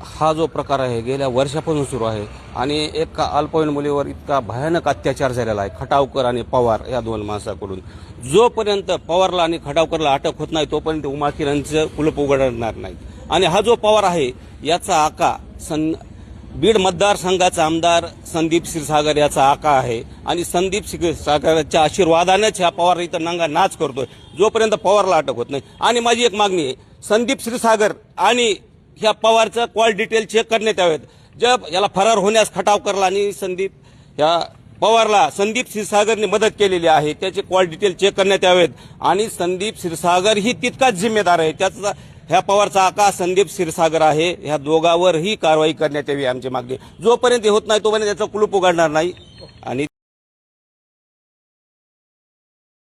हा जो प्रकार आहे गेल्या वर्षापासून सुरू आहे आणि एका अल्पवयीन मुलीवर इतका भयानक अत्याचार झालेला आहे खटावकर आणि पवार या दोन माणसाकडून. जोपर्यंत पवारला आणि खटावकरला अटक होत नाही तोपर्यंत उमाकिरांचं कुलप उघडणार नाही. आणि हा जो पवार आहे याचा आका सन बीड मतदारसंघाचा आमदार संदीप क्षीरसागर याचा आका आहे. आणि संदीप क्षीरसागरच्या आशीर्वादानेच ह्या पवार इथं नंगा नाच करतोय. जोपर्यंत पवारला अटक होत नाही. आणि माझी एक मागणी आहे संदीप क्षीरसागर आणि ह्या पवारचं कॉल डिटेल चेक करण्यात यावेत. जब याला फरार होण्यास खटावकरला आणि संदीप ह्या पवारला संदीप क्षीरसागरने मदत केलेली आहे त्याचे कॉल डिटेल चेक करण्यात यावेत. आणि संदीप क्षीरसागर ही तितकाच जिम्मेदार आहे. त्याचा ह्या पवारचा आका संदीप क्षीरसागर आहे. ह्या दोघावरही कारवाई करण्यात यावी आमची मागणी. जोपर्यंत हे होत नाही तोपर्यंत त्याचा कुलूप उघडणार नाही.